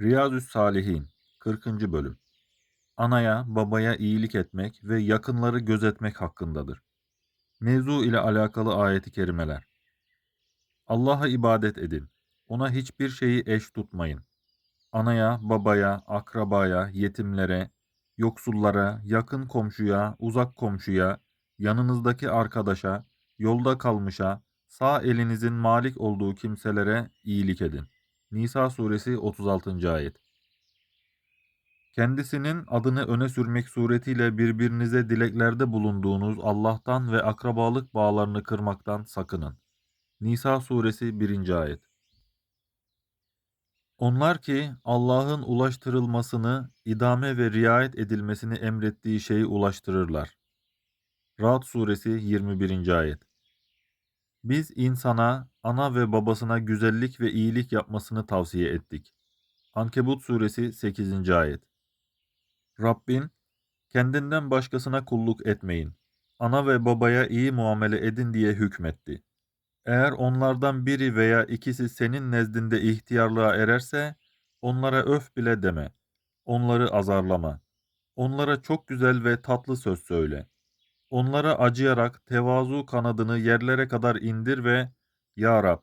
Riyazü's Salihin 40. bölüm Anaya, babaya iyilik etmek ve yakınları gözetmek hakkındadır. Mevzu ile alakalı ayeti kerimeler. Allah'a ibadet edin. Ona hiçbir şeyi eş tutmayın. Anaya, babaya, akrabaya, yetimlere, yoksullara, yakın komşuya, uzak komşuya, yanınızdaki arkadaşa, yolda kalmışa, sağ elinizin malik olduğu kimselere iyilik edin. Nisa suresi 36. ayet. Kendisinin adını öne sürmek suretiyle birbirinize dileklerde bulunduğunuz Allah'tan ve akrabalık bağlarını kırmaktan sakının. Nisa suresi 1. ayet. Onlar ki Allah'ın ulaştırılmasını, idame ve riayet edilmesini emrettiği şeyi ulaştırırlar. Ra'd suresi 21. ayet. Biz insana, ana ve babasına güzellik ve iyilik yapmasını tavsiye ettik. Ankebut suresi 8. ayet. Rabbin, kendinden başkasına kulluk etmeyin. Ana ve babaya iyi muamele edin diye hükmetti. Eğer onlardan biri veya ikisi senin nezdinde ihtiyarlığa ererse, onlara öf bile deme. Onları azarlama. Onlara çok güzel ve tatlı söz söyle. Onlara acıyarak tevazu kanadını yerlere kadar indir ve Ya Rab,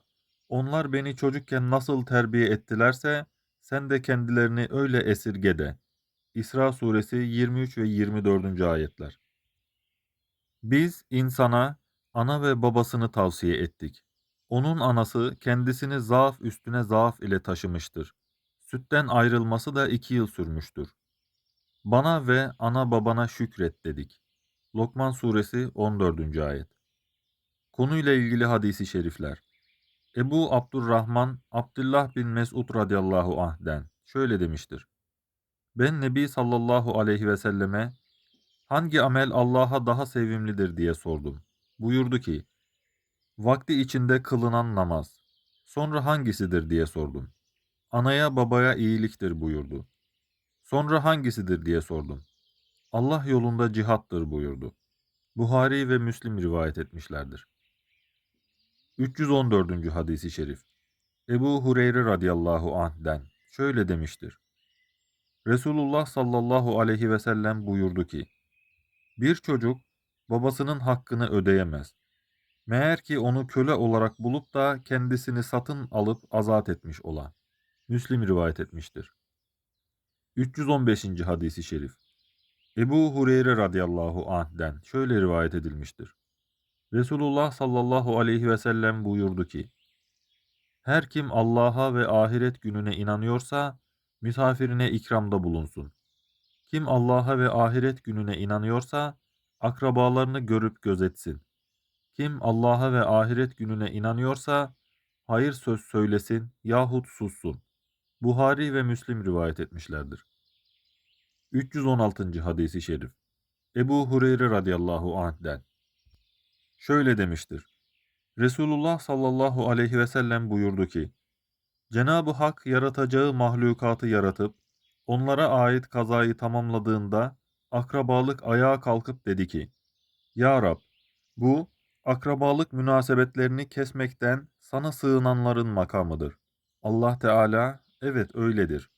onlar beni çocukken nasıl terbiye ettilerse, sen de kendilerini öyle esirge de. İsra suresi 23 ve 24. ayetler. Biz insana ana ve babasını tavsiye ettik. Onun anası kendisini zaaf üstüne zaaf ile taşımıştır. Sütten ayrılması da iki yıl sürmüştür. Bana ve ana babana şükret dedik. Lokman suresi 14. ayet. Konuyla ilgili hadisi şerifler. Ebu Abdurrahman Abdullah bin Mesud radıyallahu anh'den şöyle demiştir. Ben Nebi sallallahu aleyhi ve selleme hangi amel Allah'a daha sevimlidir diye sordum. Buyurdu ki, vakti içinde kılınan namaz. Sonra hangisidir diye sordum. Anaya babaya iyiliktir buyurdu. Sonra hangisidir diye sordum. Allah yolunda cihattır buyurdu. Buhari ve Müslim rivayet etmişlerdir. 314. hadisi şerif. Ebu Hureyre radıyallahu anh'den şöyle demiştir. Resulullah sallallahu aleyhi ve sellem buyurdu ki, bir çocuk babasının hakkını ödeyemez. Meğer ki onu köle olarak bulup da kendisini satın alıp azat etmiş ola. Müslim rivayet etmiştir. 315. hadisi şerif. Ebu Hureyre radıyallahu anh'den şöyle rivayet edilmiştir. Resulullah sallallahu aleyhi ve sellem buyurdu ki, Her kim Allah'a ve ahiret gününe inanıyorsa, misafirine ikramda bulunsun. Kim Allah'a ve ahiret gününe inanıyorsa, akrabalarını görüp gözetsin. Kim Allah'a ve ahiret gününe inanıyorsa, hayır söz söylesin yahut sussun. Buhari ve Müslim rivayet etmişlerdir. 316. hadisi şerif. Ebu Hureyre radıyallahu anh'den. Şöyle demiştir. Resulullah sallallahu aleyhi ve sellem buyurdu ki, Cenab-ı Hak yaratacağı mahlukatı yaratıp, onlara ait kazayı tamamladığında, akrabalık ayağa kalkıp dedi ki, Ya Rab, bu, akrabalık münasebetlerini kesmekten sana sığınanların makamıdır. Allah Teala, evet öyledir.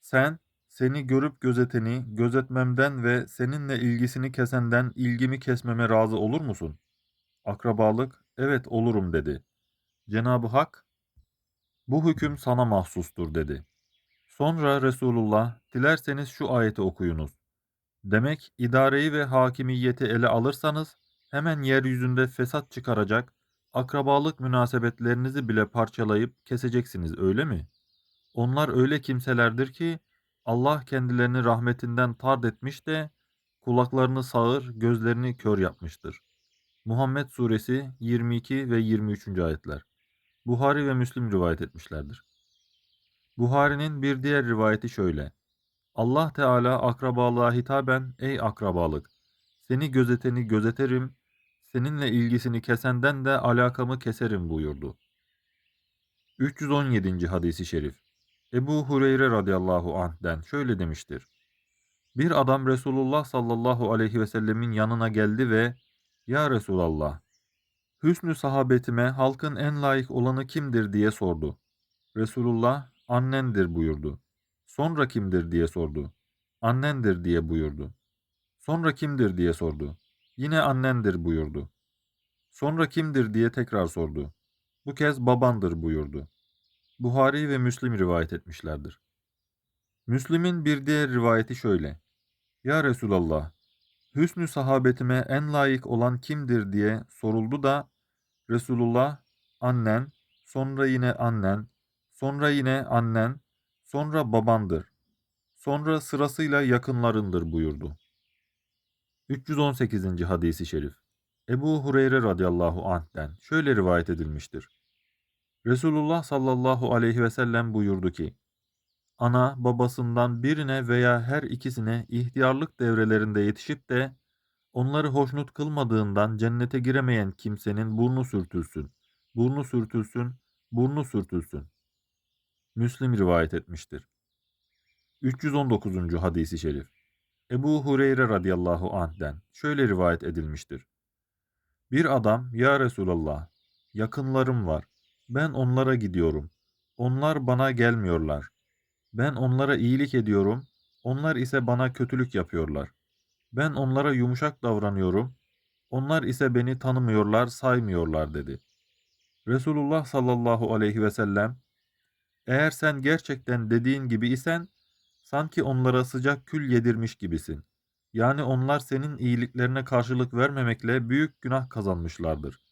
Sen, seni görüp gözeteni, gözetmemden ve seninle ilgisini kesenden ilgimi kesmeme razı olur musun? Akrabalık, evet olurum dedi. Cenab-ı Hak, bu hüküm sana mahsustur dedi. Sonra Resulullah, dilerseniz şu ayeti okuyunuz. Demek idareyi ve hakimiyeti ele alırsanız, hemen yeryüzünde fesat çıkaracak, akrabalık münasebetlerinizi bile parçalayıp keseceksiniz öyle mi? Onlar öyle kimselerdir ki, Allah kendilerini rahmetinden tard etmiş de, kulaklarını sağır, gözlerini kör yapmıştır. Muhammed Suresi 22 ve 23. ayetler. Buhari ve Müslim rivayet etmişlerdir. Buhari'nin bir diğer rivayeti şöyle. Allah Teala akrabalığa hitaben ey akrabalık seni gözeteni gözeterim seninle ilgisini kesenden de alakamı keserim buyurdu. 317. hadisi şerif. Ebu Hureyre radıyallahu anh'den şöyle demiştir. Bir adam Resulullah sallallahu aleyhi ve sellemin yanına geldi ve Ya Resulallah, hüsnü sahabetime halkın en layık olanı kimdir diye sordu. Resulullah annendir buyurdu. Sonra kimdir diye sordu. Annendir diye buyurdu. Sonra kimdir diye sordu. Yine annendir buyurdu. Sonra kimdir diye tekrar sordu. Bu kez babandır buyurdu. Buhari ve Müslim rivayet etmişlerdir. Müslim'in bir diğer rivayeti şöyle. Ya Resulallah, hüsnü sahabetime en layık olan kimdir diye soruldu da Resulullah annen, sonra yine annen, sonra yine annen, sonra babandır. Sonra sırasıyla yakınlarındır buyurdu. 318. hadisi şerif. Ebu Hureyre radıyallahu anh'ten şöyle rivayet edilmiştir. Resulullah sallallahu aleyhi ve sellem buyurdu ki, ana babasından birine veya her ikisine ihtiyarlık devrelerinde yetişip de onları hoşnut kılmadığından cennete giremeyen kimsenin burnu sürtülsün, burnu sürtülsün, burnu sürtülsün. Müslim rivayet etmiştir. 319. hadisi şerif. Ebu Hureyre radıyallahu anh'den şöyle rivayet edilmiştir. Bir adam, ya Resulallah, yakınlarım var. Ben onlara gidiyorum. Onlar bana gelmiyorlar. Ben onlara iyilik ediyorum. Onlar ise bana kötülük yapıyorlar. Ben onlara yumuşak davranıyorum. Onlar ise beni tanımıyorlar, saymıyorlar dedi. Resulullah sallallahu aleyhi ve sellem, eğer sen gerçekten dediğin gibi isen, sanki onlara sıcak kül yedirmiş gibisin. Yani onlar senin iyiliklerine karşılık vermemekle büyük günah kazanmışlardır.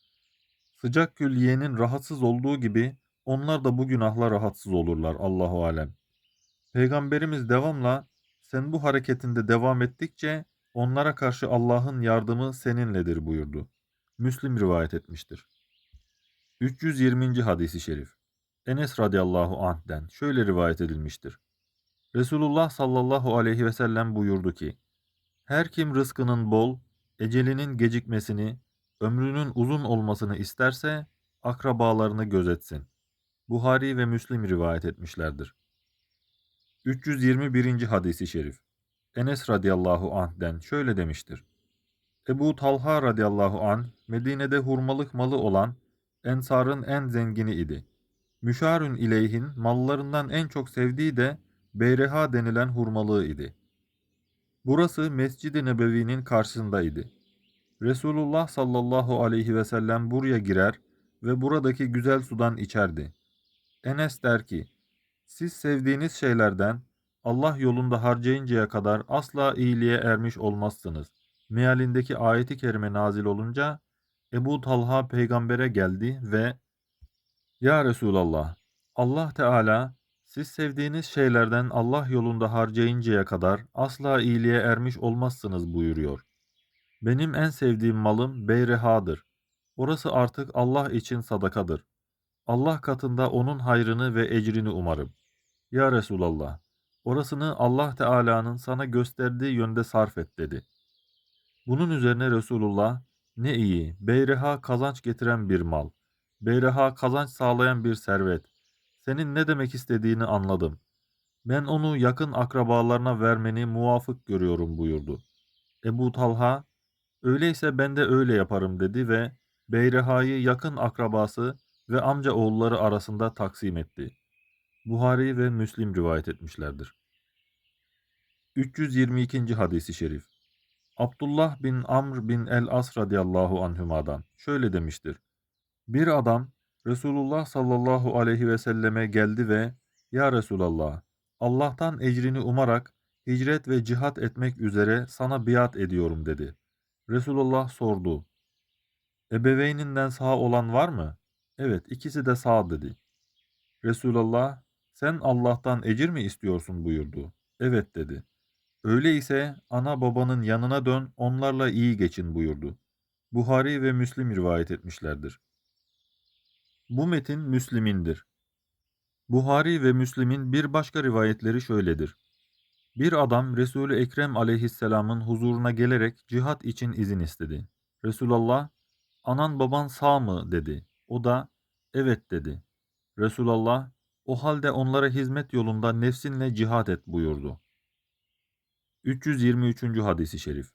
Sıcak kül yiyenin rahatsız olduğu gibi onlar da bu günahla rahatsız olurlar Allahu alem. Peygamberimiz devamla sen bu hareketinde devam ettikçe onlara karşı Allah'ın yardımı seninledir buyurdu. Müslim rivayet etmiştir. 320. hadisi şerif. Enes radıyallahu anh'den şöyle rivayet edilmiştir. Resulullah sallallahu aleyhi ve sellem buyurdu ki, her kim rızkının bol, ecelinin gecikmesini, ömrünün uzun olmasını isterse akrabalarını gözetsin. Buhari ve Müslim rivayet etmişlerdir. 321. hadisi şerif. Enes radıyallahu anh'den şöyle demiştir. Ebu Talha radıyallahu anh Medine'de hurmalık malı olan Ensar'ın en zengini idi. Müşarün ileyhin mallarından en çok sevdiği de Beyreha denilen hurmalığı idi. Burası Mescid-i Nebevi'nin karşısındaydı. Resulullah sallallahu aleyhi ve sellem buraya girer ve buradaki güzel sudan içerdi. Enes der ki, siz sevdiğiniz şeylerden Allah yolunda harcayıncaya kadar asla iyiliğe ermiş olmazsınız. Mealindeki ayeti kerime nazil olunca Ebu Talha peygambere geldi ve Ya Resulallah, Allah Teala siz sevdiğiniz şeylerden Allah yolunda harcayıncaya kadar asla iyiliğe ermiş olmazsınız buyuruyor. Benim en sevdiğim malım Beyrehadır. Orası artık Allah için sadakadır. Allah katında onun hayrını ve ecrini umarım. Ya Resulallah, orasını Allah Teala'nın sana gösterdiği yönde sarf et dedi. Bunun üzerine Resulullah, ne iyi, Beyreha kazanç getiren bir mal, Beyreha kazanç sağlayan bir servet, senin ne demek istediğini anladım. Ben onu yakın akrabalarına vermeni muvafık görüyorum buyurdu. Ebu Talha, öyleyse ben de öyle yaparım dedi ve Beyreha'yı yakın akrabası ve amca oğulları arasında taksim etti. Buhari ve Müslim rivayet etmişlerdir. 322. hadisi şerif Abdullah bin Amr bin el-As radıyallahu anhümadan şöyle demiştir. Bir adam Resulullah sallallahu aleyhi ve selleme geldi ve Ya Resulallah Allah'tan ecrini umarak hicret ve cihat etmek üzere sana biat ediyorum dedi. Resulullah sordu. Ebeveyninden sağ olan var mı? Evet ikisi de sağ dedi. Resulullah sen Allah'tan ecir mi istiyorsun buyurdu. Evet dedi. Öyleyse ana babanın yanına dön onlarla iyi geçin buyurdu. Buhari ve Müslim rivayet etmişlerdir. Bu metin Müslim'indir. Buhari ve Müslim'in bir başka rivayetleri şöyledir. Bir adam Resul-i Ekrem aleyhisselamın huzuruna gelerek cihat için izin istedi. Resulullah, anan baban sağ mı dedi. O da, evet dedi. Resulullah, o halde onlara hizmet yolunda nefsinle cihat et buyurdu. 323. hadisi şerif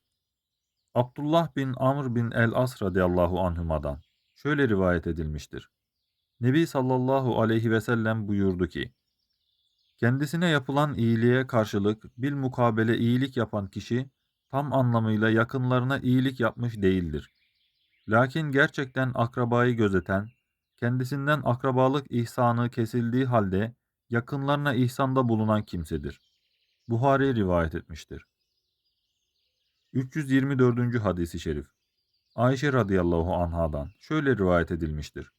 Abdullah bin Amr bin el-As radıyallahu anhümadan şöyle rivayet edilmiştir. Nebi sallallahu aleyhi ve sellem buyurdu ki, Kendisine yapılan iyiliğe karşılık bilmukabele iyilik yapan kişi tam anlamıyla yakınlarına iyilik yapmış değildir. Lakin gerçekten akrabayı gözeten, kendisinden akrabalık ihsanı kesildiği halde yakınlarına ihsanda bulunan kimsedir. Buhari rivayet etmiştir. 324. hadisi şerif Ayşe radıyallahu anhadan şöyle rivayet edilmiştir.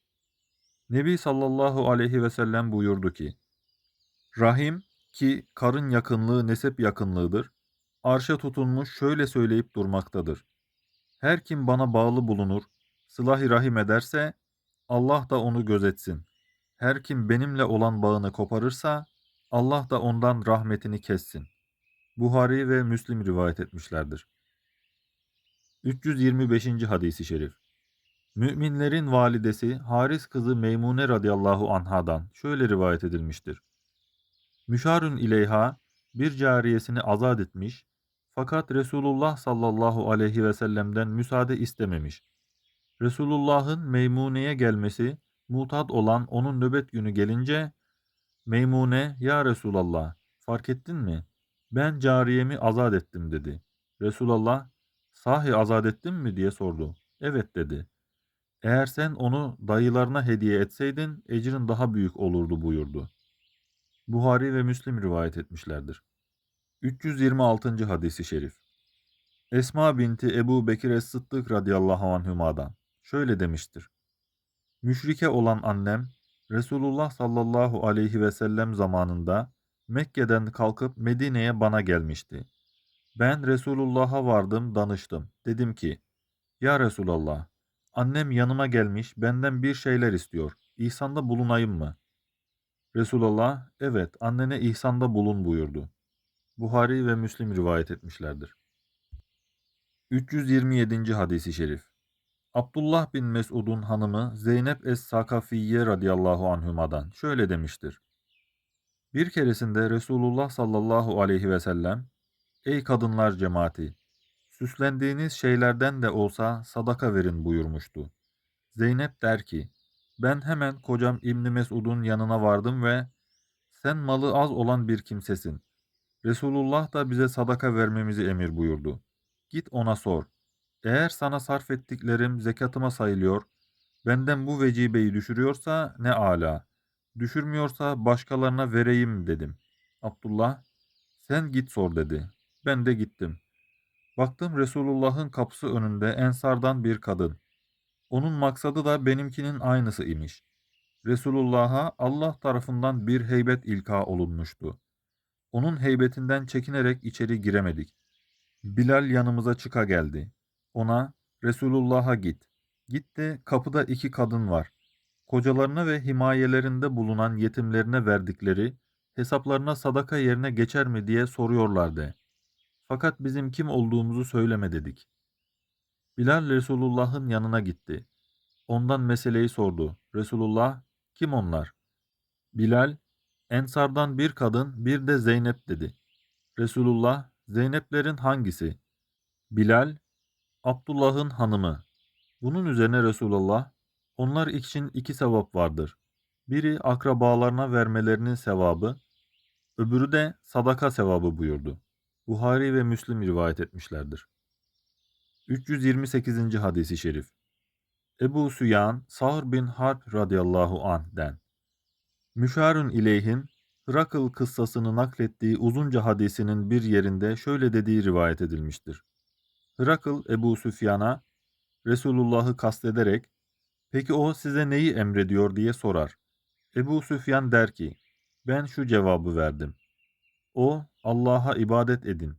Nebi sallallahu aleyhi ve sellem buyurdu ki, Rahim ki karın yakınlığı nesep yakınlığıdır, arşa tutunmuş şöyle söyleyip durmaktadır. Her kim bana bağlı bulunur, sılah-ı rahim ederse, Allah da onu gözetsin. Her kim benimle olan bağını koparırsa, Allah da ondan rahmetini kessin. Buhari ve Müslim rivayet etmişlerdir. 325. hadisi şerif Müminlerin validesi Haris kızı Meymune radıyallahu anhadan şöyle rivayet edilmiştir. Müşarün ileyha bir cariyesini azat etmiş fakat Resulullah sallallahu aleyhi ve sellem'den müsaade istememiş. Resulullah'ın Meymune'ye gelmesi mutat olan onun nöbet günü gelince Meymune ya Resulallah fark ettin mi? Ben cariyemi azat ettim dedi. Resulullah sahi azat ettin mi diye sordu. Evet dedi. Eğer sen onu dayılarına hediye etseydin ecrin daha büyük olurdu buyurdu. Buhari ve Müslim rivayet etmişlerdir. 326. hadisi şerif Esma binti Ebu Bekir Es-Sıddık radıyallahu anhümadan şöyle demiştir. Müşrike olan annem Resulullah sallallahu aleyhi ve sellem zamanında Mekke'den kalkıp Medine'ye bana gelmişti. Ben Resulullah'a vardım, danıştım. Dedim ki, Ya Resulallah, annem yanıma gelmiş, benden bir şeyler istiyor. İhsanda bulunayım mı? Resulullah, evet, annene ihsanda bulun buyurdu. Buhari ve Müslim rivayet etmişlerdir. 327. hadisi şerif Abdullah bin Mesud'un hanımı Zeynep es-Sakafiye radıyallahu anhümadan şöyle demiştir. Bir keresinde Resulullah sallallahu aleyhi ve sellem, Ey kadınlar cemaati! Süslendiğiniz şeylerden de olsa sadaka verin buyurmuştu. Zeynep der ki, ben hemen kocam İbni Mesud'un yanına vardım ve sen malı az olan bir kimsesin. Resulullah da bize sadaka vermemizi emir buyurdu. Git ona sor. Eğer sana sarf ettiklerim zekatıma sayılıyor, benden bu vecibeyi düşürüyorsa ne ala. Düşürmüyorsa başkalarına vereyim dedim. Abdullah, sen git sor dedi. Ben de gittim. Baktım Resulullah'ın kapısı önünde ensardan bir kadın. Onun maksadı da benimkinin aynısı imiş. Resulullah'a Allah tarafından bir heybet ilka olunmuştu. Onun heybetinden çekinerek içeri giremedik. Bilal yanımıza çıka geldi. Ona Resulullah'a git. Git de kapıda iki kadın var. Kocalarına ve himayelerinde bulunan yetimlerine verdikleri hesaplarına sadaka yerine geçer mi diye soruyorlar de. Fakat bizim kim olduğumuzu söyleme dedik. Bilal Resulullah'ın yanına gitti. Ondan meseleyi sordu. Resulullah, kim onlar? Bilal, Ensardan bir kadın, bir de Zeynep dedi. Resulullah, Zeyneplerin hangisi? Bilal, Abdullah'ın hanımı. Bunun üzerine Resulullah, onlar için iki sevap vardır. Biri akrabalarına vermelerinin sevabı, öbürü de sadaka sevabı buyurdu. Buhari ve Müslim rivayet etmişlerdir. 328. hadisi şerif Ebu Süyan, Sağır bin Harp radıyallahu anh'den Müşarun ileyhin, Hırakıl kıssasını naklettiği uzunca hadisinin bir yerinde şöyle dediği rivayet edilmiştir. Hırakıl Ebu Süfyan'a Resulullah'ı kastederek peki o size neyi emrediyor diye sorar. Ebu Süfyan der ki ben şu cevabı verdim. O Allah'a ibadet edin.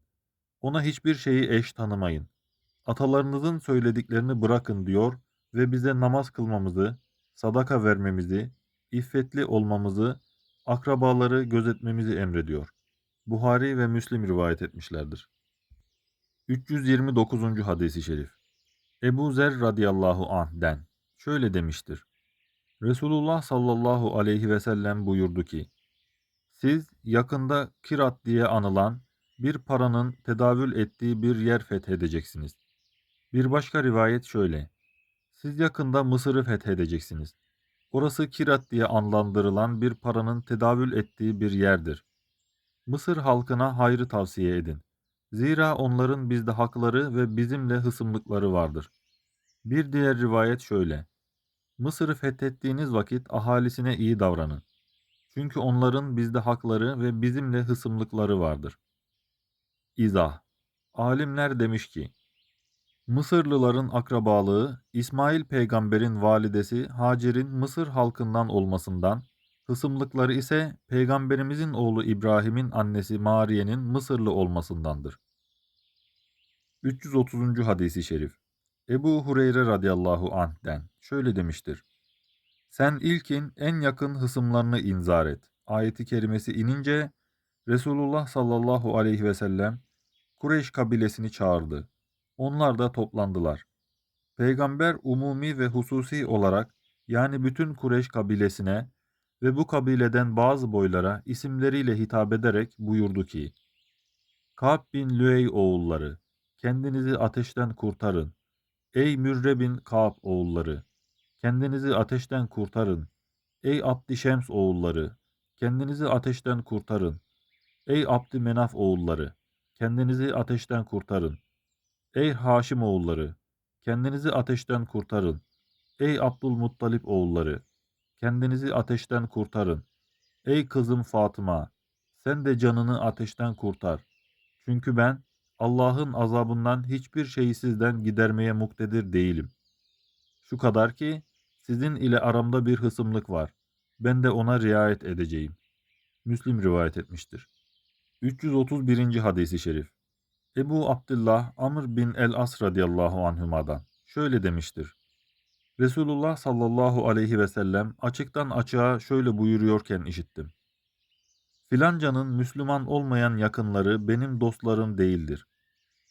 Ona hiçbir şeyi eş tanımayın. Atalarınızın söylediklerini bırakın diyor ve bize namaz kılmamızı, sadaka vermemizi, iffetli olmamızı, akrabaları gözetmemizi emrediyor. Buhari ve Müslim rivayet etmişlerdir. 329. hadisi şerif Ebu Zer radıyallahu anh'den şöyle demiştir. Resulullah sallallahu aleyhi ve sellem buyurdu ki, Siz yakında Kirat diye anılan bir paranın tedavül ettiği bir yer fethedeceksiniz. Bir başka rivayet şöyle, Siz yakında Mısır'ı fethedeceksiniz. Orası Kirat diye adlandırılan bir paranın tedavül ettiği bir yerdir. Mısır halkına hayrı tavsiye edin. Zira onların bizde hakları ve bizimle hısımlıkları vardır. Bir diğer rivayet şöyle. Mısır'ı fethettiğiniz vakit ahalisine iyi davranın. Çünkü onların bizde hakları ve bizimle hısımlıkları vardır. İzah Alimler demiş ki, Mısırlıların akrabalığı, İsmail peygamberin validesi Hacer'in Mısır halkından olmasından, hısımlıkları ise peygamberimizin oğlu İbrahim'in annesi Mariye'nin Mısırlı olmasındandır. 330. hadisi şerif Ebu Hureyre radıyallahu anh'den şöyle demiştir. Sen ilkin en yakın hısımlarını inzar et. Ayeti kerimesi inince Resulullah sallallahu aleyhi ve sellem Kureyş kabilesini çağırdı. Onlar da toplandılar. Peygamber umumi ve hususi olarak yani bütün Kureyş kabilesine ve bu kabileden bazı boylara isimleriyle hitap ederek buyurdu ki, Ka'b bin Lüey oğulları, kendinizi ateşten kurtarın. Ey Mürre bin Ka'b oğulları, kendinizi ateşten kurtarın. Ey Abdişems oğulları, kendinizi ateşten kurtarın. Ey Abdümenaf oğulları, kendinizi ateşten kurtarın. Ey Haşim oğulları, kendinizi ateşten kurtarın. Ey Abdülmuttalip oğulları, kendinizi ateşten kurtarın. Ey kızım Fatıma, sen de canını ateşten kurtar. Çünkü ben Allah'ın azabından hiçbir şeyi sizden gidermeye muktedir değilim. Şu kadar ki sizin ile aramda bir hısımlık var. Ben de ona riayet edeceğim. Müslim rivayet etmiştir. 331. hadisi şerif. Ebu Abdullah Amr bin el-As radıyallahu anhümadan şöyle demiştir. Resulullah sallallahu aleyhi ve sellem açıktan açığa şöyle buyuruyorken işittim. Filancanın Müslüman olmayan yakınları benim dostlarım değildir.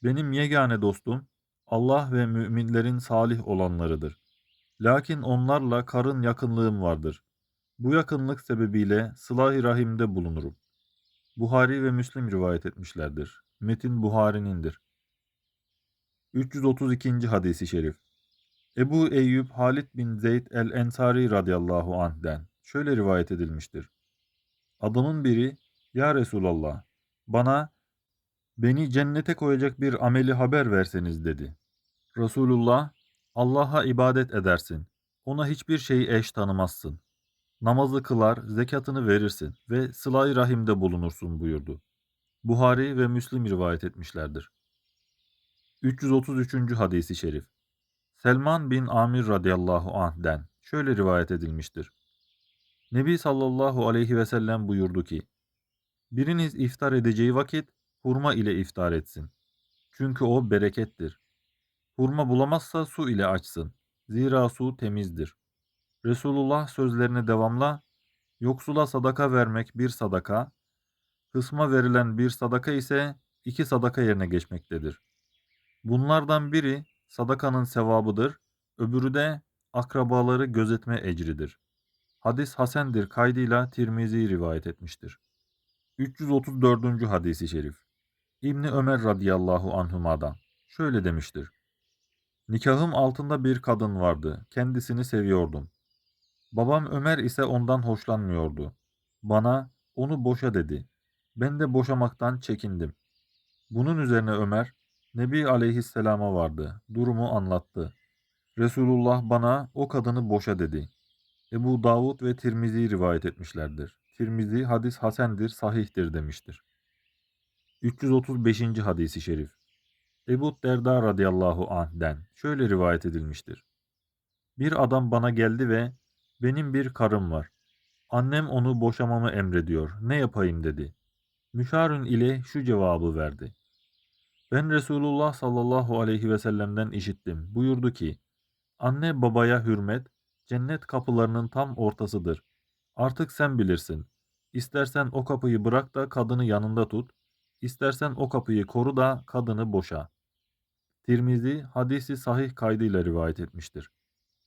Benim yegane dostum Allah ve müminlerin salih olanlarıdır. Lakin onlarla karın yakınlığım vardır. Bu yakınlık sebebiyle sıla-i rahimde bulunurum. Buhari ve Müslim rivayet etmişlerdir. Metin Buhari'nindir. 332. hadisi şerif Ebu Eyyub Halid bin Zeyd el-Ensari radıyallahu anh'den şöyle rivayet edilmiştir. Adamın biri, Ya Resulallah, bana beni cennete koyacak bir ameli haber verseniz dedi. Resulullah, Allah'a ibadet edersin. Ona hiçbir şeyi eş tanımazsın. Namazı kılar, zekatını verirsin ve sıla rahimde bulunursun buyurdu. Buhari ve Müslim rivayet etmişlerdir. 333. hadisi şerif Selman bin Amir radıyallahu anh'den şöyle rivayet edilmiştir. Nebi sallallahu aleyhi ve sellem buyurdu ki, Biriniz iftar edeceği vakit hurma ile iftar etsin. Çünkü o berekettir. Hurma bulamazsa su ile açsın. Zira su temizdir. Resulullah sözlerine devamla, yoksula sadaka vermek bir sadaka, kısma verilen bir sadaka ise iki sadaka yerine geçmektedir. Bunlardan biri sadakanın sevabıdır, öbürü de akrabaları gözetme ecridir. Hadis hasendir kaydıyla Tirmizi rivayet etmiştir. 334. hadisi şerif İbni Ömer radıyallahu anhuma'dan şöyle demiştir. Nikahım altında bir kadın vardı. Kendisini seviyordum. Babam Ömer ise ondan hoşlanmıyordu. Bana onu boşa dedi. Ben de boşamaktan çekindim. Bunun üzerine Ömer Nebi aleyhisselama vardı. Durumu anlattı. Resulullah bana o kadını boşa dedi. Ebu Davud ve Tirmizi rivayet etmişlerdir. Tirmizi hadis hasendir, sahihtir demiştir. 335. hadisi şerif Ebu Derda radıyallahu anh'den şöyle rivayet edilmiştir. Bir adam bana geldi ve benim bir karım var. Annem onu boşamamı emrediyor. Ne yapayım dedi. Müşarün ile şu cevabı verdi. Ben Resulullah sallallahu aleyhi ve sellem'den işittim. Buyurdu ki, anne babaya hürmet, cennet kapılarının tam ortasıdır. Artık sen bilirsin. İstersen o kapıyı bırak da kadını yanında tut, istersen o kapıyı koru da kadını boşa. Tirmizi hadisi sahih kaydıyla rivayet etmiştir.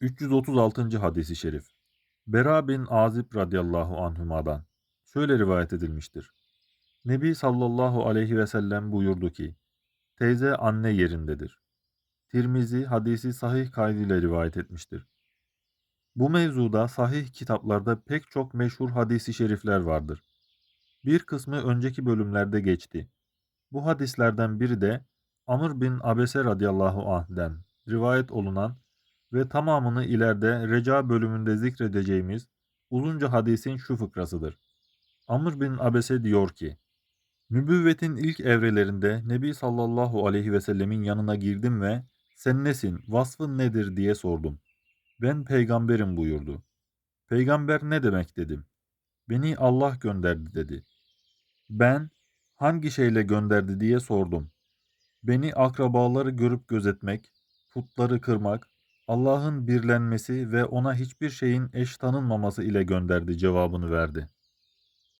336. hadisi şerif Bera bin Azib radıyallahu anhümadan şöyle rivayet edilmiştir. Nebi sallallahu aleyhi ve sellem buyurdu ki, teyze anne yerindedir. Tirmizi hadisi sahih kaydıyla rivayet etmiştir. Bu mevzuda sahih kitaplarda pek çok meşhur hadisi şerifler vardır. Bir kısmı önceki bölümlerde geçti. Bu hadislerden biri de Amr bin Abese radıyallahu anh'den rivayet olunan ve tamamını ileride Reca bölümünde zikredeceğimiz uzunca hadisin şu fıkrasıdır. Amr bin Abese diyor ki, Nübüvvetin ilk evrelerinde Nebi sallallahu aleyhi ve sellemin yanına girdim ve sen nesin, vasfın nedir diye sordum. Ben peygamberim buyurdu. Peygamber ne demek dedim. Beni Allah gönderdi dedi. Ben hangi şeyle gönderdi diye sordum. Beni akrabaları görüp gözetmek, putları kırmak, Allah'ın birlenmesi ve ona hiçbir şeyin eş tanınmaması ile gönderdi cevabını verdi.